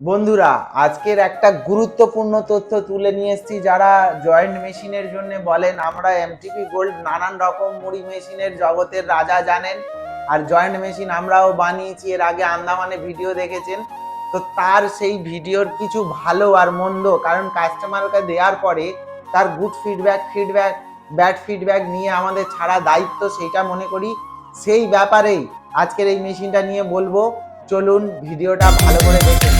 বন্ধুরা, আজকের একটা গুরুত্বপূর্ণ তথ্য তুলে নিয়ে এসেছি যারা জয়েন্ট মেশিনের জন্য বলেন, আমরা এমটিপি গোল্ড নানান রকম মুড়ি মেশিনের জগতের রাজা জানেন, আর জয়েন্ট মেশিন আমরাও বানিয়েছি, এর আগে আন্দামানে ভিডিও দেখেছেন। তো তার সেই ভিডিওর কিছু ভালো আর মন্দ, কারণ কাস্টমারকে দেওয়ার পরে তার good feedback feedback bad feedback নিয়ে আমাদের ছাড়া দায়িত্ব সেইটা মনে করি। সেই ব্যাপারেই আজকের এই মেশিনটা নিয়ে বলব। চলুন ভিডিওটা ভালো করে দেখুন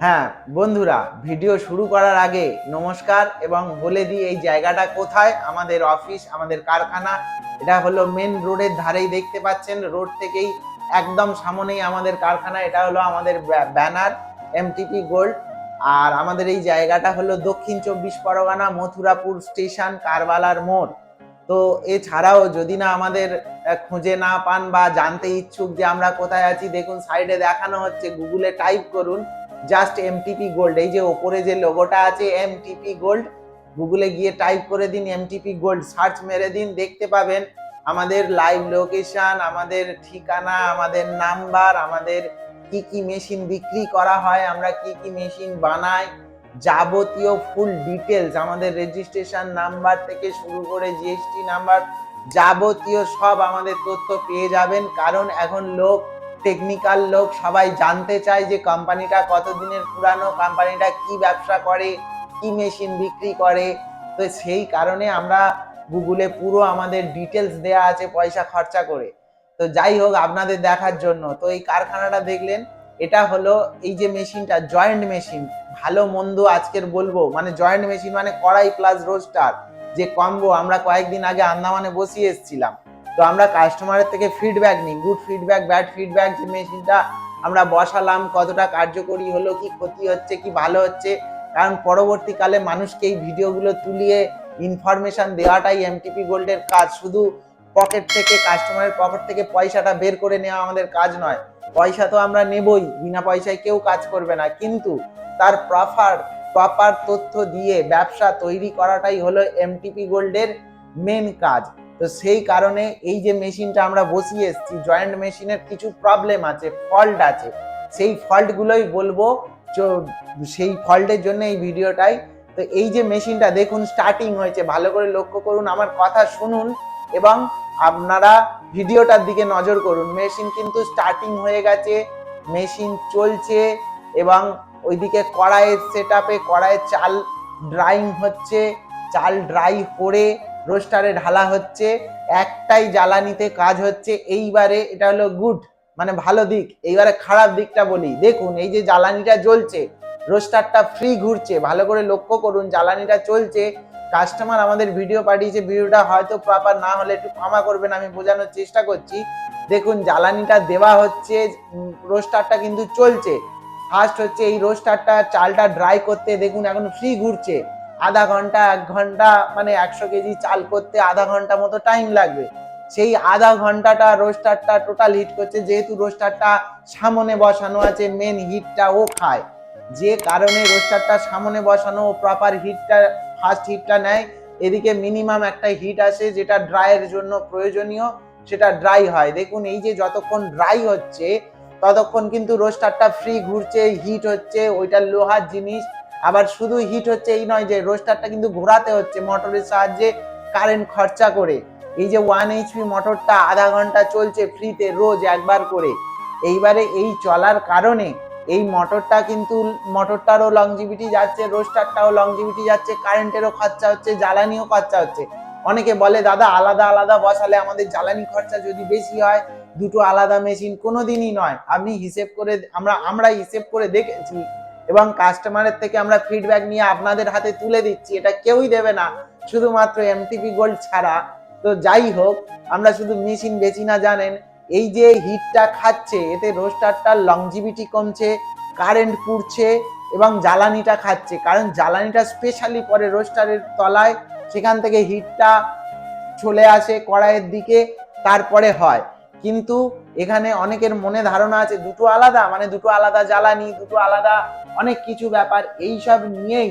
হ্যাঁ বন্ধুরা, ভিডিও শুরু করার আগে নমস্কার এবং বলে দিই এই জায়গাটা কোথায়? আমাদের অফিস, আমাদের কারখানা। এটা হলো মেন রোডের ধারেই দেখতে পাচ্ছেন। রোড থেকেই একদম সামনেই আমাদের কারখানা। এটা হলো আমাদের ব্যানার এমটিপি গোল্ড আর আমাদের এই জায়গাটা হলো দক্ষিণ চব্বিশ পরগনা, মথুরাপুর স্টেশন, কারবালার মোড়। তো এছাড়াও যদি না আমাদের খুঁজে না পান বা জানতে ইচ্ছুক যে আমরা কোথায় আছি, দেখুন, সাইডে দেখানো হচ্ছে। গুগলে টাইপ করুন। জাস্ট এমটিপি গোল্ড এই যে ওপরে যে লোগোটা আছে এমটিপি গোল্ড গুগলে গিয়ে টাইপ করে দিন এমটিপি গোল্ড সার্চ মেরে দিন, দেখতে পাবেন আমাদের লাইভ লোকেশন আমাদের ঠিকানা, আমাদের নাম্বার আমাদের কি কি মেশিন বিক্রি করা হয়, আমরা কি কি মেশিন বানাই, যাবতীয় ফুল ডিটেলস আমাদের রেজিস্ট্রেশন নাম্বার থেকে শুরু করে জিএসটি নাম্বার যাবতীয় সব আমাদের তথ্য পেয়ে যাবেন, কারণ এখন লোক টেকনিক্যাল লোক সবাই জানতে চায় যে কোম্পানিটা কতদিনের পুরানো কোম্পানিটা কি ব্যবসা করে, কি মেশিন বিক্রি করে। তো সেই কারণে আমরা গুগলে পুরো আমাদের ডিটেলস দেয়া আছে পয়সা খরচা করে। তো যাই হোক, আপনাদের দেখার জন্য। তো এই কারখানাটা দেখলেন, এটা হলো এই যে মেশিনটা জয়েন্ট মেশিন ভালো, মন্দ আজকের বলব। মানে জয়েন্ট মেশিন মানে কড়াই প্লাস রোস্টার যে কম্বো আমরা কয়েকদিন আগে আন্দামানে বসিয়ে এসেছিলাম। তো আমরা কাস্টমারের থেকে ফিডব্যাক নিই। গুড ফিডব্যাক ব্যাড ফিডব্যাক যে মেশিনটা আমরা বসালাম, কতটা কার্যকরী হলো, কি ক্ষতি হচ্ছে, কি ভালো হচ্ছে। কারণ পরবর্তীকালে মানুষকে এই ভিডিওগুলো তুলিয়ে ইনফরমেশন দেওয়াটাই এমটিপি গোল্ডের কাজ। শুধু পকেট থেকে কাস্টমারের পকেট থেকে পয়সাটা বের করে নেওয়া আমাদের কাজ নয়। পয়সা তো আমরা নেবই, বিনা পয়সায় কেউ কাজ করবে না। কিন্তু তার প্রপার প্রপার তথ্য দিয়ে ব্যবসা তৈরি করাটাই হলো এমটিপি গোল্ডের মেন কাজ। তো সেই কারণে এই যে মেশিনটা আমরা বসিয়ে এসেছি জয়েন্ট মেশিনের কিছু প্রবলেম আছে ফল্ট আছে, সেই ফল্টগুলোই বলব সেই ফল্টের জন্য এই ভিডিওটাই। তো এই যে মেশিনটা দেখুন স্টার্টিং হয়েছে, ভালো করে লক্ষ্য করুন, আমার কথা শুনুন এবং আপনারা ভিডিওটার দিকে নজর করুন। মেশিন কিন্তু স্টার্টিং হয়ে গেছে মেশিন চলছে এবং ওইদিকে কড়াইয়ের সেট আপে কড়াইয়ের চাল ড্রাইং হচ্ছে, চাল ড্রাই করে রোস্টারে ঢালা হচ্ছে, একটাই জ্বালানিতে কাজ হচ্ছে। এইবারে এটা হলো গুড মানে ভালো দিক। এইবারে খারাপ দিকটা বলি। দেখুন, এই যে জ্বালানিটা জ্বলছে, রোস্টারটা ফ্রি ঘুরছে, ভালো করে লক্ষ্য করুন, জ্বালানিটা চলছে। কাস্টমার আমাদের ভিডিও পাঠিয়েছে, ভিডিওটা হয়তো প্রপার না হলে একটু ক্ষমা করবেন, আমি বোঝানোর চেষ্টা করছি। দেখুন, জ্বালানিটা দেওয়া হচ্ছে রোস্টারটা কিন্তু চলছে। ফার্স্ট হচ্ছে এই রোস্টারটা, চালটা ড্রাই করতে দেখুন, এখন ফ্রি ঘুরছে। আধা ঘণ্টা, এক ঘণ্টা মানে একশো কেজি চাল করতে আধা ঘণ্টা মতো টাইম লাগবে। সেই আধা ঘন্টাটা রোস্টারটা টোটাল হিট করছে, যেহেতু রোস্টারটা সামনে বসানো আছে মেন হিটটা ও খায়। যে কারণে রোস্টারটা সামনে বসানো ও প্রপার হিটটা ফার্স্ট হিটটা নেয়। এদিকে মিনিমাম একটা হিট আসে, যেটা ড্রাইয়ের জন্য প্রয়োজনীয়, সেটা ড্রাই হয়। দেখুন, এই যে যতক্ষণ ড্রাই হচ্ছে, ততক্ষণ কিন্তু রোস্টারটা ফ্রি ঘুরছে হিট হচ্ছে, ওইটা লোহার জিনিস আবার শুধু হিট হচ্ছে এই নয় যে রোস্টারটা কিন্তু ঘোরাতে হচ্ছে মোটরের সাহায্যে কারেন্ট খরচা করে। এই যে ওয়ান এইচপি মোটরটা আধা ঘণ্টা চলছে ফ্রিতে রোজ একবার করে। এইবারে এই চলার কারণে এই মোটরটা কিন্তু মোটরটারও লংজিভিটি যাচ্ছে রোস্টারটাও লংজিভিটি যাচ্ছে কারেন্টেরও খরচা হচ্ছে, জ্বালানিও খরচা হচ্ছে। অনেকে বলে, দাদা, আলাদা আলাদা বসালে আমাদের জ্বালানি খরচা যদি বেশি হয়, দুটো আলাদা মেশিন কোনোদিনই নয়। আপনি হিসেব করে, আমরা আমরা হিসেব করে দেখেছি এবং কাস্টমারের থেকে আমরা ফিডব্যাক নিয়ে আপনাদের হাতে তুলে দিচ্ছি, এটা কেউই দেবে না। শুধুমাত্র এমটিপি গোল্ড ছাড়া। তো যাই হোক, আমরা শুধু মেশিন বেচি না, জানেন? এই যে হিটটা খাচ্ছে, এতে রোস্টারটার লংজিভিটি কমছে কারেন্ট পুড়ছে এবং জ্বালানিটা খাচ্ছে। কারণ জ্বালানিটা স্পেশালি পরে রোস্টারের তলায়, সেখান থেকে হিটটা চলে আসে কড়াইয়ের দিকে, তারপরে হয়। কিন্তু এখানে অনেকের মনে ধারণা আছে দুটো আলাদা মানে দুটো আলাদা জ্বালানি, দুটো আলাদা অনেক কিছু ব্যাপার। এই সব নিয়েই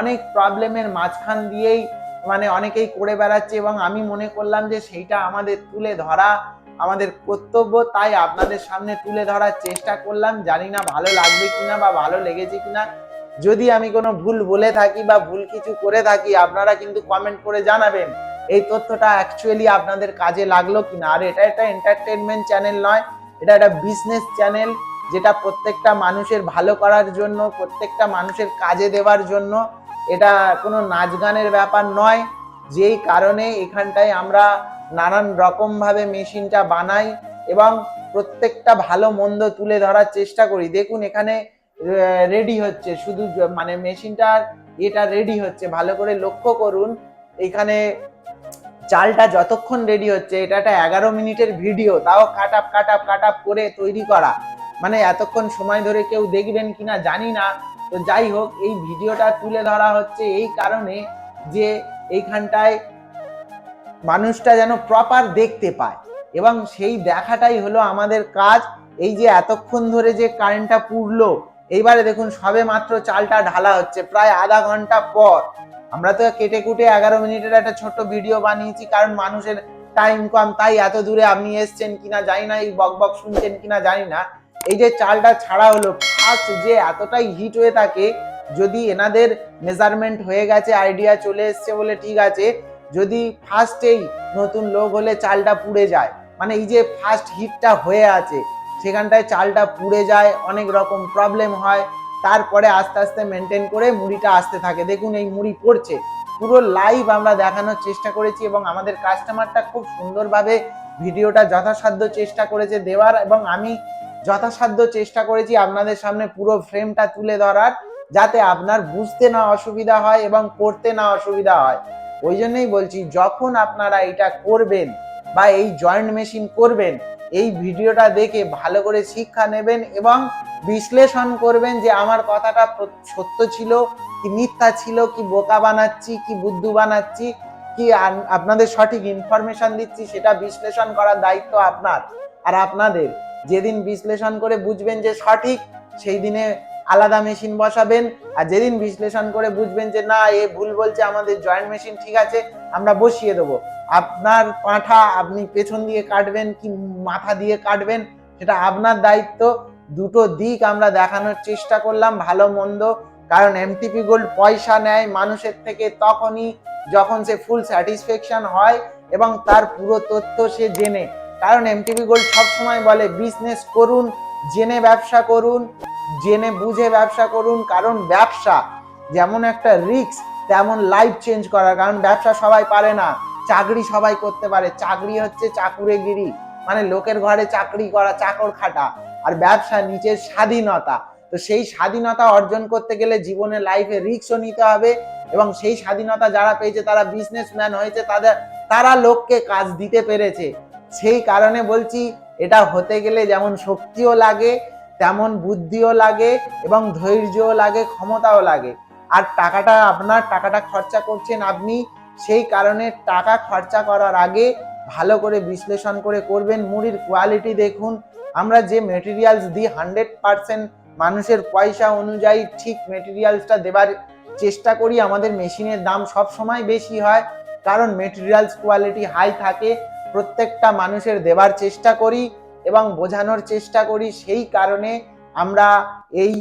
অনেক প্রবলেমের মাঝখান দিয়েই মানে অনেকেই করে বেড়াচ্ছে এবং আমি মনে করলাম যে সেইটা আমাদের তুলে ধরা আমাদের কর্তব্য। তাই আপনাদের সামনে তুলে ধরার চেষ্টা করলাম। জানি না ভালো লাগবে কিনা বা ভালো লেগেছে কিনা। যদি আমি কোনো ভুল বলে থাকি বা ভুল কিছু করে থাকি, আপনারা কিন্তু কমেন্ট করে জানাবেন। এই তথ্যটা অ্যাকচুয়ালি আপনাদের কাজে লাগল কিনা? আর এটা একটা এন্টারটেনমেন্ট চ্যানেল নয়, এটা একটা বিজনেস চ্যানেল যেটা প্রত্যেকটা মানুষের ভালো করার জন্য, প্রত্যেকটা মানুষের কাজে দেওয়ার জন্য। এটা কোনো নাচ গানের ব্যাপার নয়, যেই কারণে এখানটায় আমরা নানান রকমভাবে মেশিনটা বানাই এবং প্রত্যেকটা ভালো মন্দ তুলে ধরার চেষ্টা করি। দেখুন, এখানে রেডি হচ্ছে, শুধু মানে মেশিনটার এটা রেডি হচ্ছে। ভালো করে লক্ষ্য করুন, এখানে চালটা যতক্ষণ রেডি হচ্ছে, এটা একটা এগারো মিনিটের ভিডিও তাও cut up cut up cut up করে তৈরি করা। মানে এতক্ষণ সময় ধরে কেউ দেখবেন কিনা জানি না। তো যাই হোক, এই ভিডিওটা তুলে ধরা হচ্ছে এই কারণে যে এইখানটায় মানুষটা যেন প্রপার দেখতে পায়। এবং সেই দেখাটাই হলো আমাদের কাজ। এই যে এতক্ষণ ধরে যে কারেন্টটা পুড়লো, এইবারে দেখুন সবে মাত্র চালটা ঢালা হচ্ছে, প্রায় আধা ঘণ্টা পর। আমরা তো কেটে কুটে এগারো মিনিটের একটা ছোট্ট ভিডিও বানিয়েছি, কারণ মানুষের টাইম কম, তাই এত দূরে আপনি এসছেন কিনা জানি না, এই বক বক শুনছেন কিনা জানি না। এই যে চালটা ছাড়া হলো ফার্স্ট যে এতটাই হিট হয়ে থাকে, যদি এনাদের মেজারমেন্ট হয়ে গেছে আইডিয়া চলে এসছে বলে ঠিক আছে, যদি ফার্স্টেই নতুন লোক হলে চালটা পুড়ে যায় মানে এই যে ফার্স্ট হিটটা হয়ে আছে, সেখানটায় চালটা পুড়ে যায়, অনেক রকম প্রবলেম হয় তারপরে আস্তে আস্তে মেনটেন করে মুড়িটা আসতে থাকে। দেখুন এই মুড়ি পড়ছে। পুরো লাইভ আমরা দেখানোর চেষ্টা করেছি এবং আমাদের কাস্টমারটা খুব সুন্দরভাবে ভিডিওটা যথাসাধ্য চেষ্টা করেছে দেওয়ার এবং আমি যথাসাধ্য চেষ্টা করেছি আপনাদের সামনে পুরো ফ্রেমটা তুলে ধরার যাতে আপনার বুঝতে না অসুবিধা হয় এবং করতে না অসুবিধা হয়। ওই জন্যই বলছি, যখন আপনারা এটা করবেন বা এই জয়েন্ট মেশিন করবেন, এই ভিডিওটা দেখে ভালো করে শিক্ষা নেবেন এবং বিশ্লেষণ করবেন যে আমার কথাটা সত্য ছিল, কি মিথ্যা ছিল, কি বোকা বানাচ্ছি, কি বুদ্ধু বানাচ্ছি, কি আপনাদের সঠিক ইনফরমেশন দিচ্ছি, সেটা বিশ্লেষণ করার দায়িত্ব আপনার আর আপনাদের। যেদিন বিশ্লেষণ করে বুঝবেন যে সঠিক, সেই দিনে আলাদা মেশিন বসাবেন। আর যেদিন বিশ্লেষণ করে বুঝবেন যে না, এ ভুল বলছে, আমাদের জয়েন্ট মেশিন ঠিক আছে, আমরা বসিয়ে দেবো। আপনার পাঁঠা আপনি পেছন দিয়ে কাটবেন, কি মাথা দিয়ে কাটবেন, সেটা আপনার দায়িত্ব। দুটো দিক আমরা দেখানোর চেষ্টা করলাম, ভালো মন্দ, কারণ এমটিপি গোল্ড পয়সা নেয় মানুষের থেকে তখনই যখন সে ফুল স্যাটিসফ্যাকশন হয় এবং তার পুরো তথ্য সে জেনে। কারণ এমটিপি গোল্ড সবসময় বলে বিজনেস করুন, জেনে ব্যবসা করুন, জেনে বুঝে ব্যবসা করুন। কারণ ব্যবসা যেমন একটা রিস্ক তেমন লাইফ চেঞ্জ করার। কারণ ব্যবসা সবাই পারে না, চাকরি সবাই করতে পারে। চাকরি হচ্ছে চাকুরেগিরি মানে লোকের ঘরে চাকরি করা, চাকর খাটা। আর ব্যবসা নিচের স্বাধীনতা। তো সেই স্বাধীনতা অর্জন করতে গেলে জীবনে লাইফে রিস্কও নিতে হবে এবং সেই স্বাধীনতা যারা পেয়েছে, তারা বিজনেসম্যান হয়েছে, তাদের, তারা লোককে কাজ দিতে পেরেছে। সেই কারণে বলছি, এটা হতে গেলে যেমন শক্তিও লাগে, তেমন বুদ্ধিও লাগে এবং ধৈর্যও লাগে, ক্ষমতাও লাগে। আর টাকাটা, আপনার টাকাটা খরচা করছেন আপনি, সেই কারণে টাকা খরচা করার আগে ভালো করে বিশ্লেষণ করে করবেন, মুড়ির কোয়ালিটি দেখুন আমরা যে মেটেরিয়ালস দিই হান্ড্রেড পার্সেন্ট মানুষের পয়সা অনুযায়ী ঠিক মেটেরিয়ালসটা দেবার চেষ্টা করি। আমাদের মেশিনের দাম সব সময় বেশি হয়, কারণ মেটেরিয়ালস কোয়ালিটি হাই থাকে। প্রত্যেকটা মানুষের দেবার চেষ্টা করি এবং বোঝানোর চেষ্টা করি। সেই কারণে আমরা এই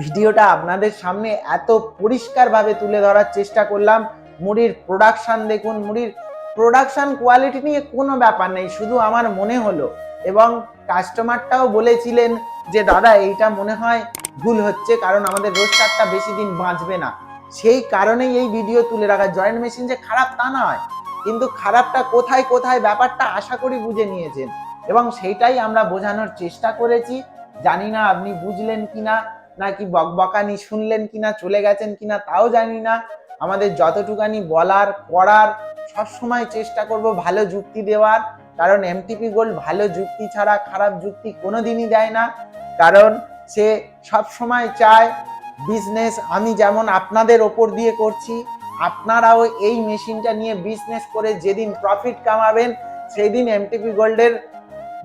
ভিডিওটা আপনাদের সামনে এত পরিষ্কারভাবে তুলে ধরার চেষ্টা করলাম। মুড়ির প্রোডাকশান দেখুন, মুড়ির প্রোডাকশান কোয়ালিটি নিয়ে কোনো ব্যাপার নেই। শুধু আমার মনে হলো এবং কাস্টমারটাও বলেছিলেন যে, দাদা, এইটা মনে হয় ভুল হচ্ছে, কারণ আমাদের রোস্টারটা বেশি দিন বাঁচবে না। সেই কারণেই এই ভিডিও তুলে রাখা। জয়েন্ট মেশিন যে খারাপ তা নয়, কিন্তু খারাপটা কোথায় কোথায় ব্যাপারটা আশা করি বুঝে নিয়েছেন। এবং সেইটাই আমরা বোঝানোর চেষ্টা করেছি। জানি না আপনি বুঝলেন কিনা, নাকি বকবকানি শুনলেন কিনা, চলে গেছেন কিনা, তাও জানি না। আমাদের যতটুকানি বলার, করার, সবসময় চেষ্টা করব ভালো যুক্তি দেওয়ার। কারণ এমটিপি গোল্ড ভালো যুক্তি ছাড়া খারাপ যুক্তি কোনো দিনই দেয় না। কারণ সে সব সময় চায় বিজনেস আমি যেমন আপনাদের ওপর দিয়ে করছি, আপনারাও এই মেশিনটা নিয়ে বিজনেস করে যেদিন প্রফিট কামাবেন সেই দিন এমটিপি গোল্ডের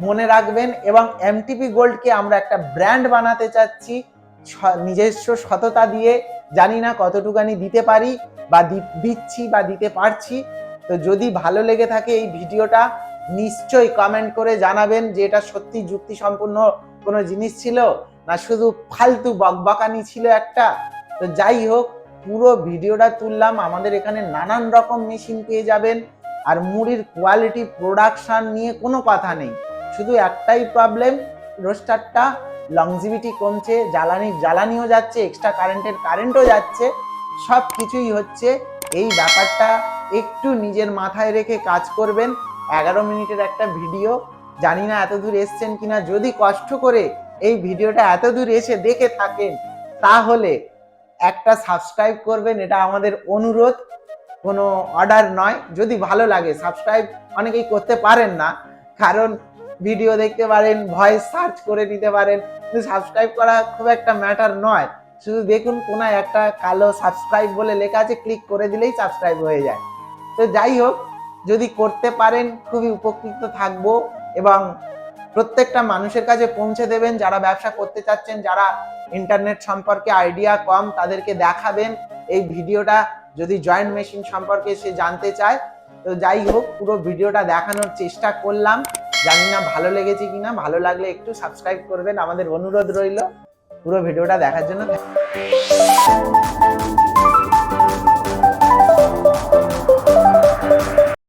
মনে রাখবেন এবং এমটিপি গোল্ডকে আমরা একটা ব্র্যান্ড বানাতে চাচ্ছি নিজস্ব সততা দিয়ে। জানি না কতটুকানি দিতে পারি বা দিচ্ছি বা দিতে পারছি। তো যদি ভালো লেগে থাকে এই ভিডিওটা নিশ্চয়ই কমেন্ট করে জানাবেন যে এটা সত্যি যুক্তিসম্পন্ন কোনো জিনিস ছিল না শুধু ফালতু বকবকানি ছিল একটা। তো যাই হোক, পুরো ভিডিওটা তুললাম। আমাদের এখানে নানান রকম মেশিন পেয়ে যাবেন। আর মুড়ির কোয়ালিটি প্রোডাকশান নিয়ে কোনো কথা নেই। শুধু একটাই প্রবলেম রোস্টারটা লংজিভিটি কমছে, জ্বালানি, জ্বালানিও যাচ্ছে এক্সট্রা কারেন্টের কারেন্টও যাচ্ছে। সব কিছুই হচ্ছে এই ব্যাপারটা একটু নিজের মাথায় রেখে কাজ করবেন। এগারো মিনিটের একটা ভিডিও। জানি না এত দূর এসছেন কিনা, যদি কষ্ট করে এই ভিডিওটা এত দূর এসে দেখে থাকেন, তাহলে একটা সাবস্ক্রাইব করবেন, এটা আমাদের অনুরোধ। কোনো অর্ডার নয়, যদি ভালো লাগে সাবস্ক্রাইব অনেকেই করতে পারেন না, কারণ ভিডিও দেখতে পারেন ভয়েস সার্চ করে নিতে পারেন, কিন্তু সাবস্ক্রাইব করা খুব একটা ম্যাটার নয়। শুধু দেখুন কোনো একটা কালো সাবস্ক্রাইব বলে লেখা আছে ক্লিক করে দিলেই সাবস্ক্রাইব হয়ে যায়। তো যাই হোক যদি করতে পারেন, খুবই উপকৃত থাকব এবং প্রত্যেকটা মানুষের কাছে পৌঁছে দেবেন, যারা ব্যবসা করতে চাচ্ছেন, যারা ইন্টারনেট সম্পর্কে আইডিয়া কম, তাদেরকে দেখাবেন। এই ভিডিওটা যদি জয়েন্ট মেশিন সম্পর্কে সে জানতে চায়, তো যাই হোক, পুরো ভিডিওটা দেখানোর চেষ্টা করলাম। জানি না ভালো লেগেছে কিনা, ভালো লাগলে একটু সাবস্ক্রাইব করবেন। আমাদের অনুরোধ রইল, পুরো ভিডিওটা দেখার জন্য